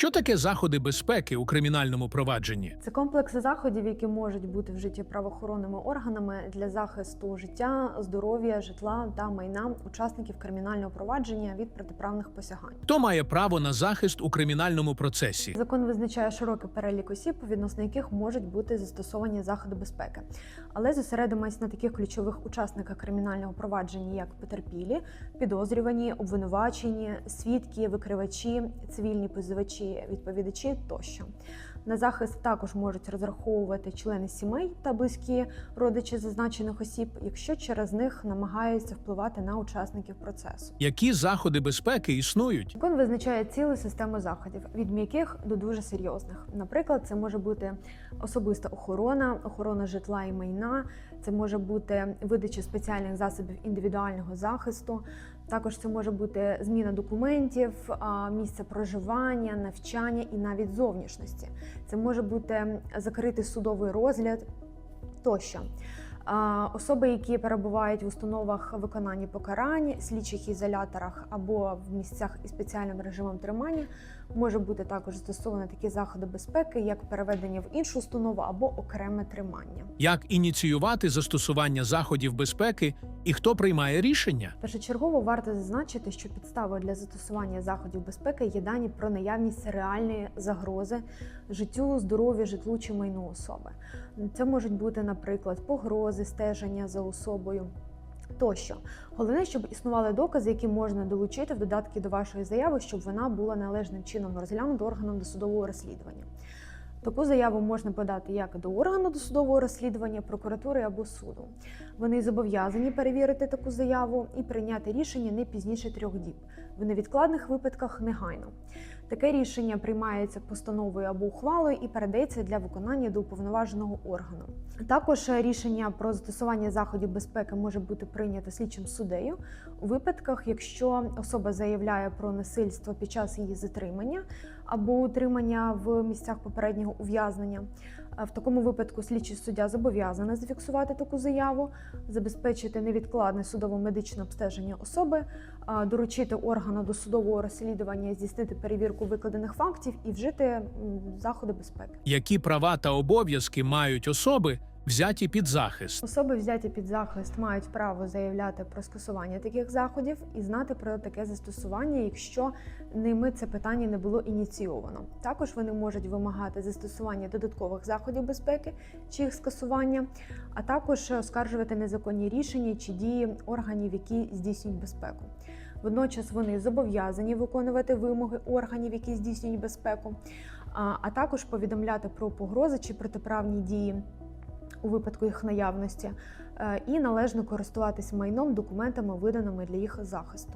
Що таке заходи безпеки у кримінальному провадженні? Це комплекс заходів, які можуть бути вжиті правоохоронними органами для захисту життя, здоров'я, житла та майна учасників кримінального провадження від протиправних посягань. Хто має право на захист у кримінальному процесі? Закон визначає широкий перелік осіб, відносно яких можуть бути застосовані заходи безпеки, але зосередимось на таких ключових учасниках кримінального провадження, як потерпілі, підозрювані, обвинувачені, свідки, викривачі, цивільні позивачі, відповідачі тощо. На захист також можуть розраховувати члени сімей та близькі родичі зазначених осіб, якщо через них намагаються впливати на учасників процесу. Які заходи безпеки існують? Закон визначає цілу систему заходів від м'яких до дуже серйозних. Наприклад, це може бути особиста охорона, охорона житла і майна, це може бути видача спеціальних засобів індивідуального захисту. Також це може бути зміна документів, місце проживання, навчання і навіть зовнішності. Це може бути закритий судовий розгляд тощо. Особи, які перебувають в установах виконання покарань, слідчих ізоляторах або в місцях із спеціальним режимом тримання, може бути також застосовані такі заходи безпеки, як переведення в іншу установу або окреме тримання. Як ініціювати застосування заходів безпеки і хто приймає рішення? Першочергово варто зазначити, що підставою для застосування заходів безпеки є дані про наявність реальної загрози життю, здоров'ю, житлу чи майну особи. Це можуть бути, наприклад, погрози, стеження за особою. Тощо, головне, щоб існували докази, які можна долучити в додатки до вашої заяви, щоб вона була належним чином розглянута органом досудового розслідування. Таку заяву можна подати як до органу досудового розслідування, прокуратури або суду. Вони зобов'язані перевірити таку заяву і прийняти рішення не пізніше трьох діб, в невідкладних випадках негайно. Таке рішення приймається постановою або ухвалою і передається для виконання до уповноваженого органу. Також рішення про застосування заходів безпеки може бути прийнято слідчим суддею у випадках, якщо особа заявляє про насильство під час її затримання або утримання в місцях попереднього ув'язнення. В такому випадку слідчий суддя зобов'язаний зафіксувати таку заяву, забезпечити невідкладне судово-медичне обстеження особи, доручити органу досудового розслідування здійснити перевірку викладених фактів і вжити заходи безпеки. Які права та обов'язки мають особи, взяті під захист? Особи, взяті під захист, мають право заявляти про скасування таких заходів і знати про таке застосування, якщо ними це питання не було ініційовано. Також вони можуть вимагати застосування додаткових заходів безпеки чи їх скасування, а також оскаржувати незаконні рішення чи дії органів, які здійснюють безпеку. Водночас вони зобов'язані виконувати вимоги органів, які здійснюють безпеку, а також повідомляти про погрози чи протиправні дії у випадку їх наявності, е, і належно користуватись майном, документами, виданими для їх захисту.